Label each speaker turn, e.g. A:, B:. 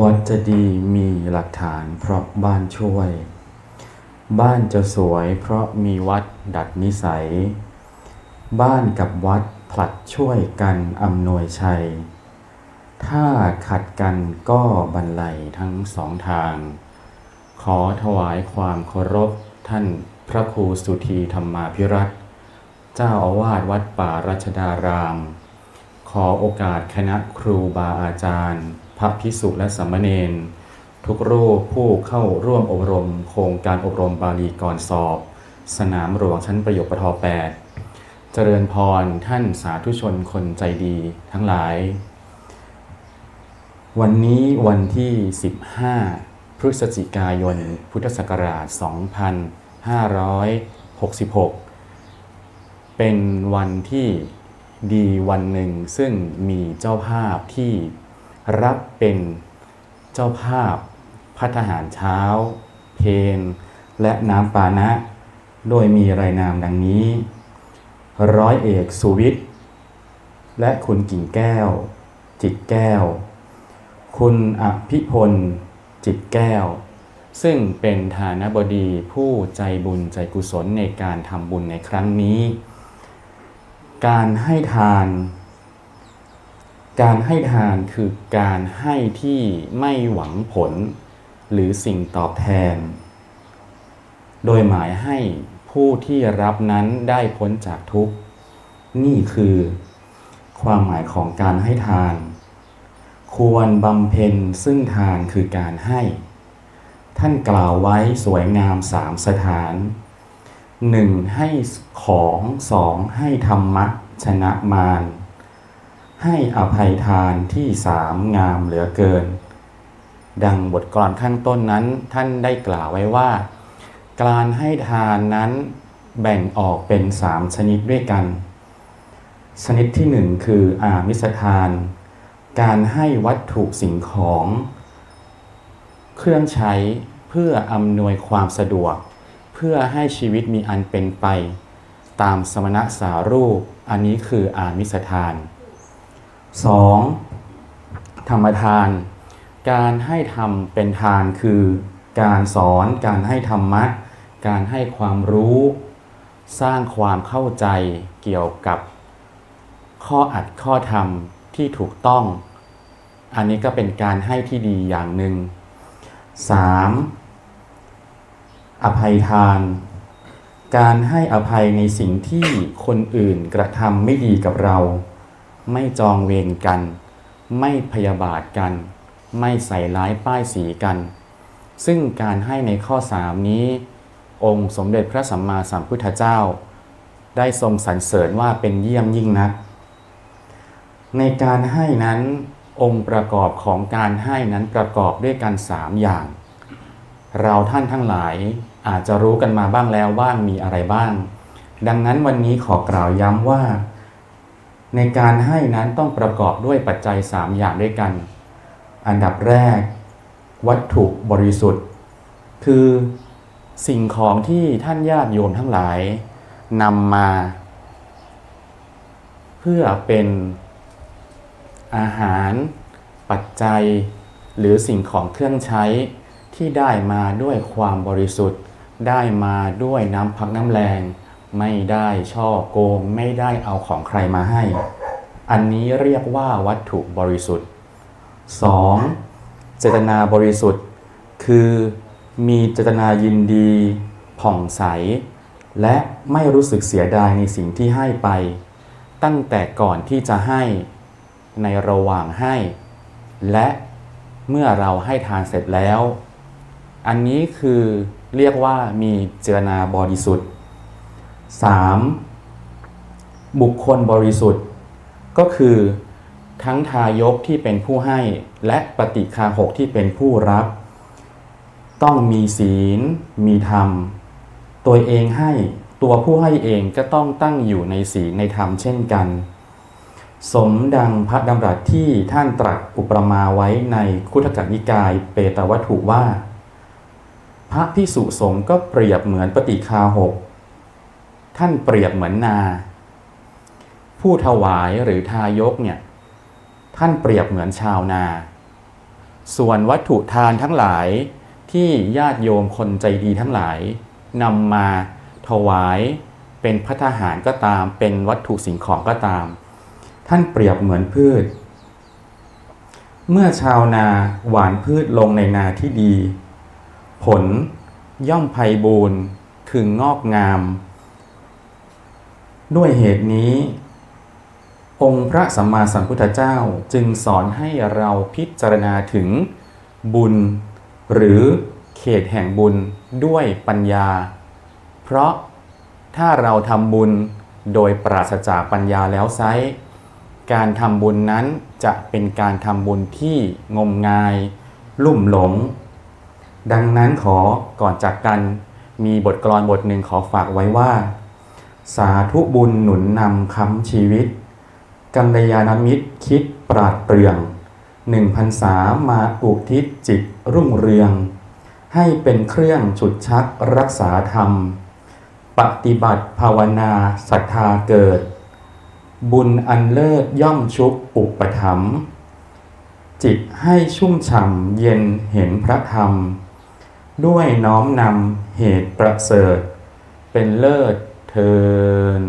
A: วัดจะดีมีหลักฐานเพราะบ้านช่วย บ้านจะสวยเพราะมีวัดดัดนิสัย บ้านกับวัดผลัดช่วยกันอำนวยชัย ถ้าขัดกันก็บรรลัยทั้งสองทาง ขอถวายความเคารพท่านพระครูสุธีธรรมาภิรัตเจ้าอาวาสวัดป่ารัชดาราม ขอโอกาสคณะครูบาอาจารย์ พระพิสุและสามเณรทุกรูปผู้เข้าร่วมอบรม โครงการอบรมบาลีก่อนสอบ สนามหลวงชั้นประโยคปท8เจริญพรท่านสาธุชนคนใจดีทั้งหลาย วันนี้วันที่ 15 พฤศจิกายน พุทธศักราช 2566 เป็นวันที่ดีวันหนึ่งซึ่งมีเจ้าภาพที่ รับเป็นเจ้าภาพพัฒหารเช้า เพนและน้ำปานะ โดยมีรายนามดังนี้ ร้อยเอกสุวิทย์ และคุณกิ่งแก้ว จิตแก้ว คุณอภิพล จิตแก้ว ซึ่งเป็นฐานบดีผู้ใจบุญใจกุศลในการทำบุญในครั้งนี้ การให้ทาน การให้ทานคือการให้ที่ไม่หวังผล หรือสิ่งตอบแทน โดยหมายให้ผู้ที่รับนั้นได้พ้นจากทุกข์ นี่คือ ความหมายของการให้ทาน ควรบำเพ็ญซึ่งทานคือการให้ ท่านกล่าวไว้สวยงามสามสถานหนึ่งให้ของสองให้ธรรมะชนะมาร ให้อภัยทานที่สามงามเหลือเกิน ดังบทกลอนข้างต้นนั้นท่านได้กล่าวไว้ว่า การให้ทานนั้นแบ่งออกเป็นสามชนิดด้วยกัน ชนิดที่หนึ่งคืออามิสทาน การให้วัตถุสิ่งของ เครื่องใช้เพื่ออำนวยความสะดวก เพื่อให้ชีวิตมีอันเป็นไป ตามสมณะสารูป อันนี้คืออามิสทาน 2. ธรรมทาน การให้ทำเป็นทานคือ การสอนการให้ธรรมะ การให้ความรู้ สร้างความเข้าใจเกี่ยวกับ ข้ออัดข้อธรรมที่ถูกต้อง อันนี้ก็เป็นการให้ที่ดีอย่างหนึ่ง 3. อภัยทาน การให้อภัยในสิ่งที่คนอื่นกระทำไม่ดีกับเรา ไม่จองเวรกัน ไม่พยาบาทกัน ไม่ใส่ร้ายป้ายสีกัน ซึ่งการให้ในข้อ3นี้ องค์สมเด็จพระสัมมาสัมพุทธเจ้า ได้ทรงสรรเสริญว่าเป็นเยี่ยมยิ่งนัก ในการให้นั้นองค์ประกอบของการให้นั้นประกอบด้วยกันสามอย่าง เราท่านทั้งหลายอาจจะรู้กันมาบ้างแล้วว่ามีอะไรบ้าง ดังนั้นวันนี้ขอกล่าวย้ำว่า ในการให้นั้นต้องประกอบด้วยปัจจัยสามอย่างด้วยกัน อันดับแรก วัตถุบริสุทธิ์ คือสิ่งของที่ท่านญาติโยมทั้งหลายนำมา เพื่อเป็นอาหารปัจจัย หรือสิ่งของเครื่องใช้ที่ได้มาด้วยความบริสุทธิ์ ได้มาด้วยน้ำพักน้ำแรง ไม่ได้ช่อโกงไม่ได้เอาของใครมาให้ อันนี้เรียกว่าวัตถุบริสุทธิ์ 2. เจตนาบริสุทธิ์ คือมีเจตนายินดีผ่องใส และไม่รู้สึกเสียดายในสิ่งที่ให้ไป ตั้งแต่ก่อนที่จะให้ในระหว่างให้ และเมื่อเราให้ทานเสร็จแล้ว อันนี้คือเรียกว่ามีเจตนาบริสุทธิ์ 3. บุคคลบริสุทธิ์ ก็คือทั้งทายกที่เป็นผู้ให้และปฏิคาหกที่เป็นผู้รับ ต้องมีศีล มีธรรม ตัวเองให้ตัวผู้ให้เองก็ต้องตั้งอยู่ในศีลในธรรมเช่นกัน สมดังพระดำรัสที่ท่านตรัสอุปมาไว้ในคุถกนิกายเปตวัตถุว่า พระพิสุสงฆ์ก็เปรียบเหมือนปฏิคาหก ท่านเปรียบเหมือนนา ผู้ถวายหรือทายกเนี่ยท่านเปรียบเหมือนชาวนา ส่วนวัตถุทานทั้งหลายที่ญาติโยมคนใจดีทั้งหลายนำมาถวายเป็นพัฒหารก็ตาม เป็นวัตถุสิ่งของก็ตาม ท่านเปรียบเหมือนพืช เมื่อชาวนาหว่านพืชลงในนาที่ดี ผลย่อมไพบูรณ์คืองอกงาม ด้วยเหตุนี้ องค์พระสัมมาสัมพุทธเจ้าจึงสอนให้เราพิจารณาถึงบุญ หรือเขตแห่งบุญด้วยปัญญา เพราะถ้าเราทำบุญโดยปราศจากปัญญาแล้วไซการทำบุญนั้นจะเป็นการทำบุญที่งมงาย ลุ่มหลง ดังนั้นขอก่อนจากกันมีบทกลอนบทหนึ่งขอฝากไว้ว่า สาธุบุญหนุนนำค้ำชีวิต กัลยาณมิตรคิดปราดเปรื่องหนึ่งพันษามาอุทิศจิตรุ่งเรือง ให้เป็นเครื่องฉุดชักรักษาธรรม ปฏิบัติภาวนาศรัทธาเกิด บุญอันเลิศย่อมชุบปุปถัมภ์จิตให้ชุ่มฉ่ำเย็นเห็นพระธรรม ด้วยน้อมนำเหตุประเสริฐ เป็นเลิศ เทิน